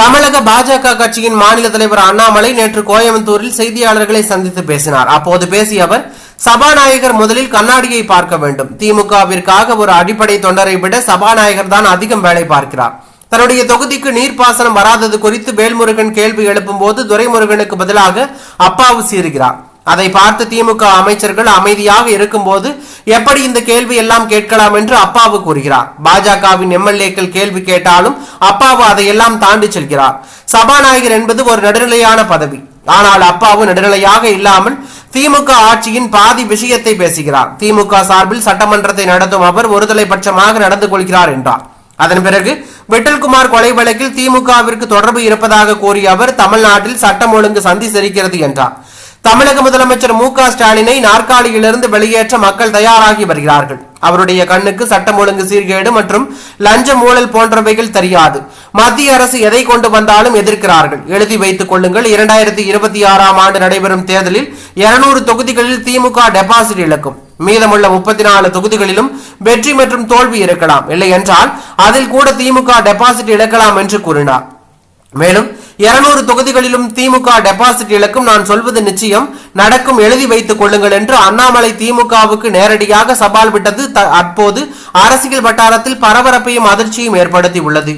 தமிழக பாஜக கட்சியின் மாநில தலைவர் அண்ணாமலை நேற்று கோயம்புத்தூரில் செய்தியாளர்களை சந்தித்து பேசினார். அப்போது பேசிய அவர் சபாநாயகர் முதலில் கண்ணாடியை பார்க்க வேண்டும். திமுகவிற்காக ஒரு அடிப்படை தொண்டரை விட சபாநாயகர் தான் அதிகம் வேலை பார்க்கிறார். தன்னுடைய தொகுதிக்கு நீர்ப்பாசனம் வராதது குறித்து வேல்முருகன் கேள்வி எழுப்பும் போது துரைமுருகனுக்கு பதிலாக அப்பாவு சீறுகிறார். அதை பார்த்து திமுக அமைச்சர்கள் அமைதியாக இருக்கும்போது எப்படி இந்த கேள்வி எல்லாம் கேட்கலாம் என்று அப்பாவு கூறுகிறார். பாஜகவின் எம்எல்ஏக்கள் கேள்வி கேட்டாலும் அப்பாவு அதையெல்லாம் தாண்டி செல்கிறார். சபாநாயகர் என்பது ஒரு நடுநிலையான பதவி. ஆனால் அப்பாவு நடுநிலையாக இல்லாமல் திமுக ஆட்சியின் பாதி விஷயத்தை பேசுகிறார். திமுக சார்பில் சட்டமன்றத்தை நடத்தும் அவர் ஒருதலை பட்சமாக நடந்து கொள்கிறார் என்றார். அதன் பிறகு விட்டல்குமார் கொலை வழக்கில் திமுகவிற்கு தொடர்பு இருப்பதாக கூறிய அவர் தமிழ்நாட்டில் சட்டம் ஒழுங்கு சந்தி சிரிக்கிறது என்றார். தமிழக முதலமைச்சர் மு க ஸ்டாலினை நாற்காலியிலிருந்து வெளியேற்ற மக்கள் தயாராகி வருகிறார்கள். அவருடைய கண்ணுக்கு சட்டம் ஒழுங்கு சீர்கேடு மற்றும் லஞ்சம் ஊழல் போன்றவைகள் தெரியாது. மத்திய அரசு எதை கொண்டு வந்தாலும் எதிர்க்கிறார்கள். எழுதி வைத்துக் கொள்ளுங்கள் இரண்டாயிரத்தி இருபத்தி ஆறாம் ஆண்டு நடைபெறும் தேர்தலில் இருநூறு தொகுதிகளில் திமுக டெபாசிட் இழக்கும். மீதமுள்ள முப்பத்தி நாலு தொகுதிகளிலும் வெற்றி மற்றும் தோல்வி இருக்கலாம். இல்லை என்றால் அதில் கூட திமுக டெபாசிட் இழக்கலாம் என்று கூறினார். மேலும் இருநூறு தொகுதிகளிலும் திமுக டெபாசிட் இழக்கும் நான் சொல்வது நிச்சயம். நடக்கும் எழுதி வைத்துக் கொள்ளுங்கள் என்று அண்ணாமலை திமுகவுக்கு நேரடியாக சவால் விட்டது. த- அப்போது அரசியல் வட்டாரத்தில் பரபரப்பையும் அதிர்ச்சியும் ஏற்படுத்தி உள்ளது